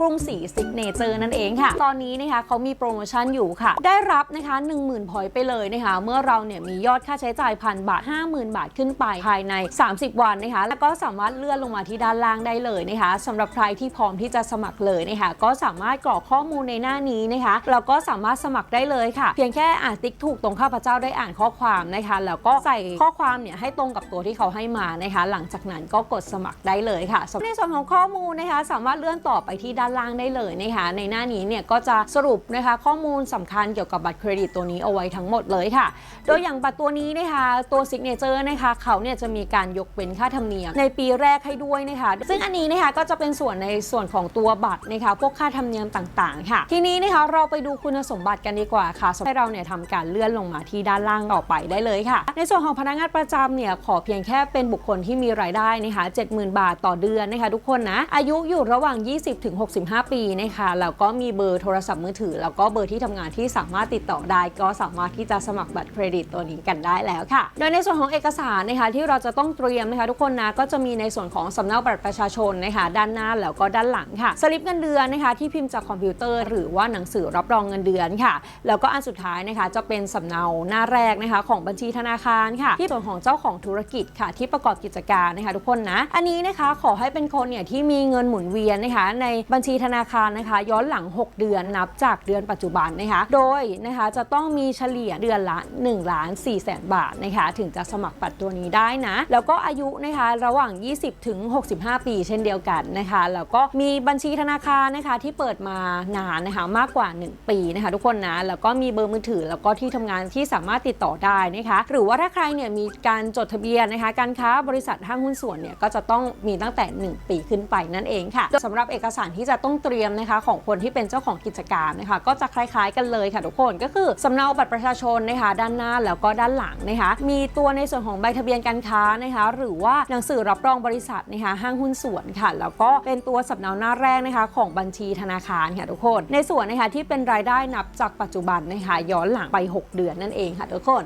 กรุงศรีซิกเนเจอร์นั่นเองค่ะ ตอนนี้นะคะเขามีโปรโมชั่นอยู่ค่ะ ได้รับนะคะ 10,000 พอยต์ไปเลยนะคะ เมื่อเราเนี่ยมียอดค่าใช้จ่ายพันบาท 50,000 บาทขึ้นไปภายใน 30 วันนะคะ แล้วก็สามารถเลื่อนลงมาที่ด้านล่างได้เลยนะคะสำหรับใครที่พร้อมที่จะสมัครเลยนะคะ ก็สามารถกรอกข้อมูลในหน้านี้นะคะแล้วก็สามารถสมัครได้เลยค่ะ เพียงแค่อ่านติ๊กถูกตรงข้าพเจ้าได้อ่านข้อความนะคะ แล้วก็ใส่ข้อความเนี่ยให้ตรงกับตัวที่เขาให้มานะคะ หลังจากนั้นก็กดสมัครได้เลยค่ะในส่วนของข้อมูลนะคะ สามารถเลื่อนต่อไปที่ด้านล่างได้เลยนะคะในหน้านี้เนี่ยก็จะสรุปนะคะข้อมูลสำคัญเกี่ยวกับบัตรเครดิตตัวนี้เอาไว้ทั้งหมดเลยค่ะ โดยอย่างบัตรตัวนี้นะคะตัวซิกเนเจอร์นะคะเขาเนี่ยจะมีการยกเว้นค่าธรรมเนียมในปีแรกให้ด้วยนะคะซึ่งอันนี้นะคะก็จะเป็นส่วนในส่วนของตัวบัตรนะคะพวกค่าธรรมเนียมต่างๆ ค่ะ ทีนี้นะคะเราไปดูคุณสมบัติกันดีกว่าค่ะให้เราเนี่ยทำการเลื่อนลงมาที่ด้านล่างต่อไปได้เลยค่ะ ในส่วนของพนักงานประจำเนี่ยขอเพียงแค่เป็นบุคคลที่มีรายได้นะคะ70,000 บาทต่อเดือนนะคะทุกคนนะอายุอยู่ระหว่าง 20ถึง65 ปีนะคะแล้วก็มีเบอร์โทรศัพท์มือถือ แล้วก็เบอร์ที่ทำงานที่สามารถติดต่อได้ ก็สามารถที่จะสมัครบัตรเครดิตตัวนี้กันได้แล้วค่ะ โดยในส่วนของเอกสารนะคะที่เราจะต้องเตรียมนะคะทุกคนนะก็จะมีในส่วนของสำเนาบัตรประชาชนนะคะด้านหน้าแล้วก็ด้านหลังค่ะสลิปเงินเดือนนะคะที่พิมพ์จากคอมพิวเตอร์ หรือว่าหนังสือรับรองเงินเดือนค่ะ แล้วก็อันสุดท้ายนะคะจะเป็นสำเนาหน้าแรกนะคะของบัญชีธนาคารค่ะ ที่ส่วนของเจ้าของธุรกิจค่ะ ที่ประกอบกิจการนะคะทุกคนนะ อันนี้นะคะขอให้เป็นคนเนี่ยที่มีเงินหมุนเวียนนะคะในบัญชีีธนาคารนะคะ ย้อนหลัง 6 เดือนนับจากเดือนปัจจุบันนะคะ โดยนะคะจะต้องมีเฉลี่ยเดือนละ1ล้าน4แสนบาทนะคะ ถึงจะสมัครบัตรตัวนี้ได้นะ แล้วก็อายุนะคะระหว่าง 20 ถึง 65 ปีเช่นเดียวกันนะคะ แล้วก็มีบัญชีธนาคารนะคะที่เปิดมานานนะคะมากกว่า 1 ปีนะคะทุกคนนะ แล้วก็มีเบอร์มือถือ แล้วก็ที่ทำงานที่สามารถติดต่อได้นะคะ หรือว่าถ้าใครเนี่ยมีการจดทะเบียนนะคะ การค้าบริษัทห้างหุ้นส่วนเนี่ยก็จะต้องมีตั้งแต่ 1 ปีขึ้นไปนั่นเองค่ะสำหรับเอกสารที่จะต้องเตรียมนะคะของคนที่เป็นเจ้าของกิจการนะคะก็จะคล้ายๆ กันเลยค่ะทุกคนก็คือสำเนาบัตรประชาชนนะคะด้านหน้าแล้วก็ด้านหลังนะคะมีตัวในส่วนของใบทะเบียนการค้านะคะหรือว่าหนังสือรับรองบริษัทนะคะห้างหุ้นส่วนค่ะ แล้วก็เป็นตัวสำเนาหน้าแรกนะคะของบัญชีธนาคารค่ะทุกคน ในส่วนนะคะที่เป็นรายได้นับจากปัจจุบันนะคะย้อนหลังไป 6 เดือนนั่นเองค่ะทุกคน